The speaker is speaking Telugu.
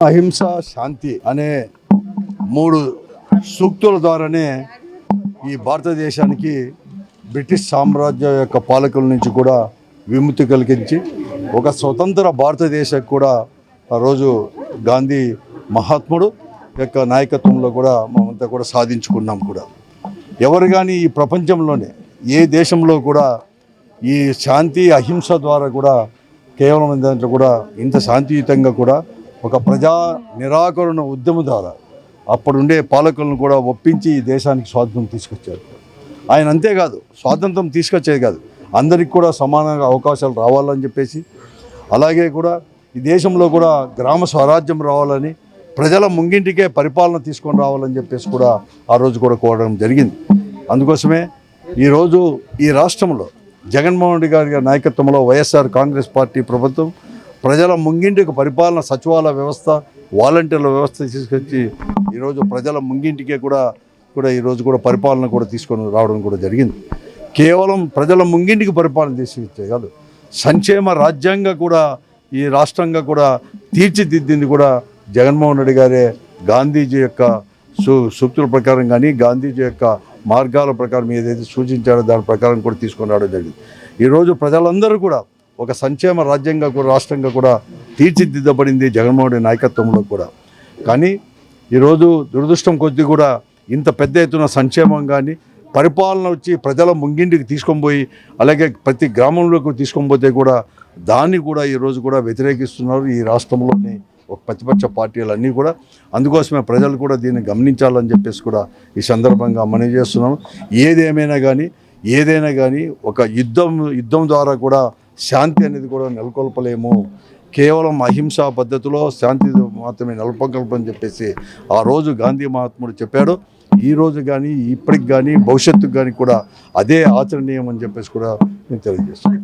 అహింస శాంతి అనే మూడు సూక్తుల ద్వారానే ఈ భారతదేశానికి బ్రిటిష్ సామ్రాజ్యం యొక్క పాలకుల నుంచి కూడా విముక్తి కలిగించి ఒక స్వతంత్ర భారతదేశం కూడా ఆ రోజు గాంధీ మహాత్ముడు యొక్క నాయకత్వంలో కూడా మనమంతా కూడా సాధించుకున్నాం కూడా. ఎవరు కానీ ఈ ప్రపంచంలోనే ఏ దేశంలో కూడా ఈ శాంతి అహింస ద్వారా కూడా కేవలం దాంట్లో కూడా ఇంత శాంతియుతంగా కూడా ఒక ప్రజా నిరాకరణ ఉద్యమం ద్వారా అప్పుడుండే పాలకులను కూడా ఒప్పించి ఈ దేశానికి స్వాతంత్రం తీసుకొచ్చారు. ఆయన అంతేకాదు స్వాతంత్రం తీసుకొచ్చేది కాదు. అందరికి కూడా సమానంగా అవకాశాలు రావాలని చెప్పేసి అలాగే కూడా ఈ దేశంలో కూడా గ్రామ స్వరాజ్యం రావాలని ప్రజల ముంగింటికే పరిపాలన తీసుకొని రావాలని చెప్పేసి కూడా ఆ రోజు కూడా కోరడం జరిగింది. అందుకోసమే ఈరోజు ఈ రాష్ట్రంలో జగన్మోహన్ రెడ్డి గారి నాయకత్వంలో వైఎస్ఆర్ కాంగ్రెస్ పార్టీ ప్రభుత్వం ప్రజల ముంగింటికి పరిపాలన సచివాలయ వ్యవస్థ వాలంటీర్ల వ్యవస్థ తీసుకొచ్చి ఈరోజు ప్రజల ముంగింటికే కూడా కూడా ఈరోజు కూడా పరిపాలన కూడా తీసుకొని రావడం కూడా జరిగింది. కేవలం ప్రజల ముంగింటికి పరిపాలన తీసుకొచ్చే కాదు సంక్షేమ రాజ్యాంగ కూడా ఈ రాష్ట్రంగా కూడా తీర్చిదిద్దింది కూడా జగన్మోహన్ రెడ్డి గారే. గాంధీజీ యొక్క సు సూక్తుల ప్రకారం కానీ గాంధీజీ యొక్క మార్గాల ప్రకారం ఏదైతే సూచించారో దాని ప్రకారం కూడా తీసుకొని రావడం జరిగింది. ఈరోజు ప్రజలందరూ కూడా ఒక సంక్షేమ రాజ్యంగా కూడా రాష్ట్రంగా కూడా తీర్చిదిద్దబడింది జగన్మోహన్ రెడ్డి నాయకత్వంలో కూడా. కానీ ఈరోజు దురదృష్టం కొద్ది కూడా ఇంత పెద్ద ఎత్తున సంక్షేమం కానీ పరిపాలన వచ్చి ప్రజల ముంగింటికి తీసుకొని పోయి అలాగే ప్రతి గ్రామంలోకి తీసుకొని పోతే కూడా దాన్ని కూడా ఈరోజు కూడా వ్యతిరేకిస్తున్నారు ఈ రాష్ట్రంలోని ఒక ప్రతిపక్ష పార్టీలు అన్నీ కూడా. అందుకోసమే ప్రజలు కూడా దీన్ని గమనించాలని చెప్పేసి కూడా ఈ సందర్భంగా మనం చేస్తున్నాము ఏదేమైనా కానీ ఏదైనా కానీ ఒక యుద్ధం యుద్ధం ద్వారా కూడా శాంతి అనేది కూడా నెలకొల్పలేము. కేవలం అహింసా పద్ధతిలో శాంతి మాత్రమే నెలకొల్పని చెప్పేసి ఆ రోజు గాంధీ మహాత్ముడు చెప్పాడు. ఈ రోజు కానీ ఇప్పటికి కానీ భవిష్యత్తుకు కానీ కూడా అదే ఆచరణీయం అని చెప్పేసి కూడా నేను తెలియజేస్తాను